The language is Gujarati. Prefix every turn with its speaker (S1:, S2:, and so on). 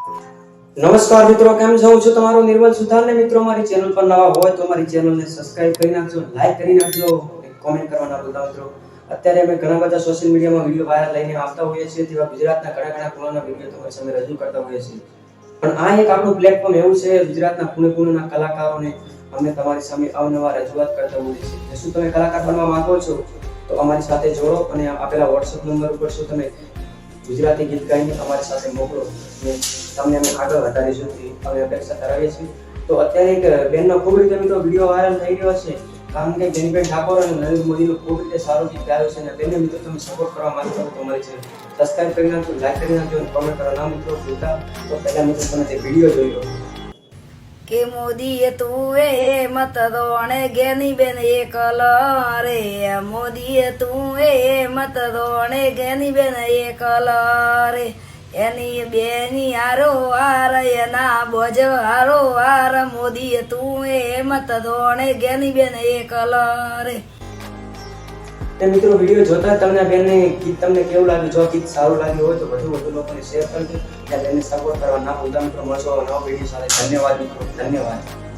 S1: નમસ્કાર મિત્રો, કેમ છો? છું તમારો નિર્મલ સુથાર ને મિત્રો, મારી ચેનલ પર નવા હોય તો મારી ચેનલને સબસ્ક્રાઇબ કરી નાખજો લાઈક કરી નાખજો કોમેન્ટ કરવાના ભૂલતા મિત્રો. અત્યારે અમે ઘણા બધા સોશિયલ મીડિયામાં વીડિયો વાયરલ લઈને આવતા હોઈએ છીએ, તેવા ગુજરાતના ઘણા ઘણા ખૂણાના વીડિયો તમારી સામે રજૂ કરતા હોઈએ છીએ. પણ આ એક આપણું પ્લેટફોર્મ એવું છે, ગુજરાતના ખૂણે ખૂણેના કલાકારોને અમે તમારી સામે અવનવા રજૂઆત કરતા હોઈએ છીએ. શું તમે કલાકાર બનવા માંગો છો, તો અમારી સાથે જોડો અને આપેલા વોટ્સઅપ નંબર ઉપર શું તમે ગુજરાતી ગીત ગાઈને અમારી સાથે મોકલો. અને તમને અમે આગળ વધારીશું તેવી અમે અપેક્ષા ધરાવીએ છીએ. તો અત્યારે એક બેનનો ખૂબ રીતે મિત્રો વીડિયો વાયરલ થઈ રહ્યો છે. કારણ કે બેનબેન ઠાકોર અને નરેન્દ્ર મોદીનું ખૂબ રીતે સારું ગીત ગાયું છે અને બેનને મિત્રો તમે સપોર્ટ કરવા માંગતા હો તો અમારી છે સબસ્ક્રાઈબ કરી નાખજો લાઈક કરી નાખજો અને કોમેન્ટ ના મિત્રો જોતા તો પહેલાં મિત્રો તમે તે વીડિયો જોઈ લો.
S2: કે મોદી તું એ મત દોણે ગેની બેન એકલ રે મોદી તું એ મત દોણે ગેની બેન એકલ રે એની બેની આરો આર એના બોજ હારો. આર મોદી તું એ મત દોણે ગેની બેન એકલ રે
S1: તે મિત્રો વીડિયો જોતા તમને બેનને ગીત તમને કેવું લાગ્યું જો ગીત સારું લાગ્યું હોય તો વધુ વધુ લોકોને શેર કરજો. ત્યાં બેનને સપોર્ટ કરવા ના મિત્રો મળશો નવો વીડિયો સાથે. ધન્યવાદ મિત્રો, ધન્યવાદ.